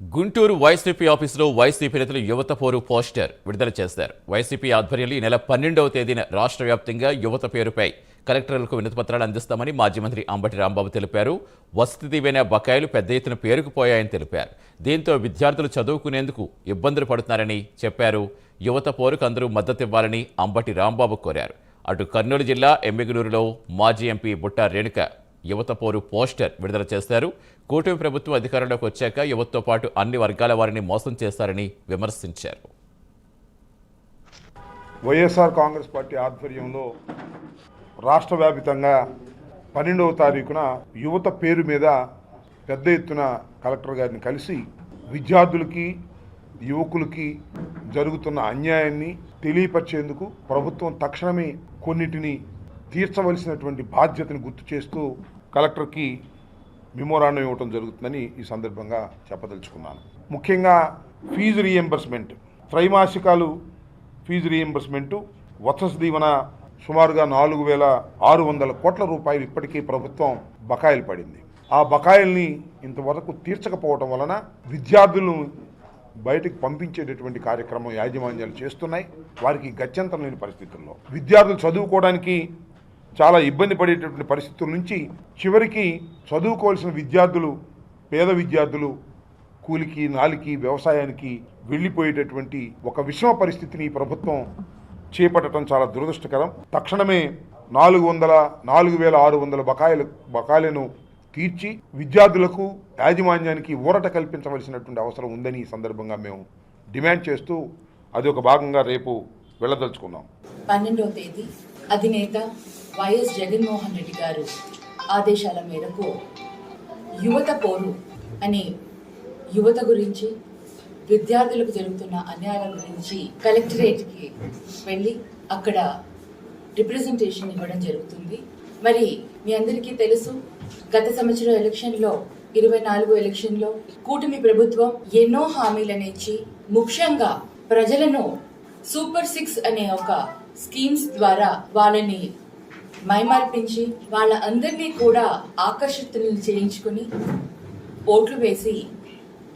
Guntur YCP ఆఫీసులో YCP నేతలు యువత పోరు పోస్టర్ విడుదల చేశారు. వైసీపీ ఆధ్వర్యంలో ఈ నెల పన్నెండవ తేదీన రాష్ట్ర వ్యాప్తంగా యువత పేరుపై కలెక్టర్లకు వినతిపత్రాలు అందిస్తామని మాజీ మంత్రి అంబటి రాంబాబు తెలిపారు. వసతి దీవెన బకాయిలు పెద్ద ఎత్తున పేరుకుపోయాయని తెలిపారు. దీంతో విద్యార్థులు చదువుకునేందుకు ఇబ్బందులు పడుతున్నారని చెప్పారు. యువత పోరుకు అందరూ మద్దతు ఇవ్వాలని అంబటి రాంబాబు కోరారు. అటు కర్నూలు జిల్లా ఎమ్మిగనూరులో మాజీ ఎంపీ బుట్ట రేణుక యువత పోరు పోస్టర్ విడుదల చేశారు. కూటమి ప్రభుత్వం అధికారంలోకి వచ్చాక యువతతో పాటు అన్ని వర్గాల వారిని మోసం చేస్తారని విమర్శించారు. వైఎస్ఆర్ కాంగ్రెస్ పార్టీ ఆధ్వర్యంలో రాష్ట్ర వ్యాపితంగా పన్నెండవ తారీఖున యువత పేరు మీద పెద్ద ఎత్తున కలెక్టర్ గారిని కలిసి విద్యార్థులకి యువకులకి జరుగుతున్న అన్యాయాన్ని తెలియపరిచేందుకు ప్రభుత్వం తక్షణమే కొన్నిటిని తీర్చవలసినటువంటి బాధ్యతను గుర్తు చేస్తూ కలెక్టర్కి మెమోరాండం ఇవ్వటం జరుగుతుందని ఈ సందర్భంగా చెప్పదలుచుకున్నాను. ముఖ్యంగా ఫీజు రీఎంబర్స్మెంట్ త్రైమాసికాలు ఫీజు రీఎంబర్స్మెంటు వత్స దీవెన సుమారుగా నాలుగు వేల ఆరు వందల కోట్ల రూపాయలు ఇప్పటికీ ప్రభుత్వం బకాయిలు పడింది. ఆ బకాయిల్ని ఇంతవరకు తీర్చకపోవటం వలన విద్యార్థులను బయటకు పంపించేటటువంటి కార్యక్రమం యాజమాన్యాలు చేస్తున్నాయి. వారికి గత్యంతరం లేని పరిస్థితుల్లో విద్యార్థులు చదువుకోవడానికి చాలా ఇబ్బంది పడేటటువంటి పరిస్థితుల నుంచి చివరికి చదువుకోవాల్సిన విద్యార్థులు పేద విద్యార్థులు కూలికి నాలికి వ్యవసాయానికి వెళ్ళిపోయేటటువంటి ఒక విషమ పరిస్థితిని ప్రభుత్వం చేపట్టడం చాలా దురదృష్టకరం. తక్షణమే నాలుగు వందల నాలుగు వేల ఆరు వందల బకాయిలు బకాయిలను తీర్చి విద్యార్థులకు యాజమాన్యానికి ఊరట కల్పించవలసినటువంటి అవసరం ఉందని ఈ సందర్భంగా మేము డిమాండ్ చేస్తూ అది ఒక భాగంగా రేపు వెళ్ళదలుచుకున్నాం. పన్నెండవ తేదీ అధినేత వైఎస్ జగన్మోహన్ రెడ్డి గారు ఆదేశాల మేరకు యువత పోరు అని యువత గురించి విద్యార్థులకు జరుగుతున్న అన్యాయాల గురించి కలెక్టరేట్కి వెళ్ళి అక్కడ రిప్రజెంటేషన్ ఇవ్వడం జరుగుతుంది. మరి మీ అందరికీ తెలుసు గత సంవత్సరం ఎలక్షన్లో ఇరవై నాలుగు ఎలక్షన్లో కూటమి ప్రభుత్వం ఎన్నో హామీలను ఇచ్చి ముఖ్యంగా ప్రజలను సూపర్ సిక్స్ అనే ఒక స్కీమ్స్ ద్వారా వాళ్ళని మైమార్పించి వాళ్ళ అందరినీ కూడా ఆకర్షితులను చేయించుకుని ఓట్లు వేసి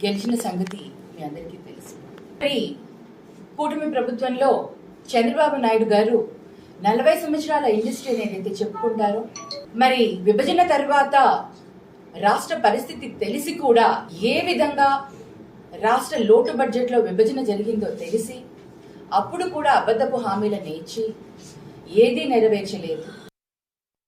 గెలిచిన సంగతి మీ అందరికీ తెలుసు. మరి కూటమి ప్రభుత్వంలో చంద్రబాబు నాయుడు గారు నలభై సంవత్సరాల ఇండస్ట్రీని ఏదైతే చెప్పుకుంటారో మరి విభజన తర్వాత రాష్ట్ర పరిస్థితి తెలిసి కూడా ఏ విధంగా రాష్ట్ర లోటు బడ్జెట్లో విభజన జరిగిందో తెలిసి అప్పుడు కూడా అబద్ధపు హామీలను ఇచ్చి ఏదీ నెరవేర్చలేదు.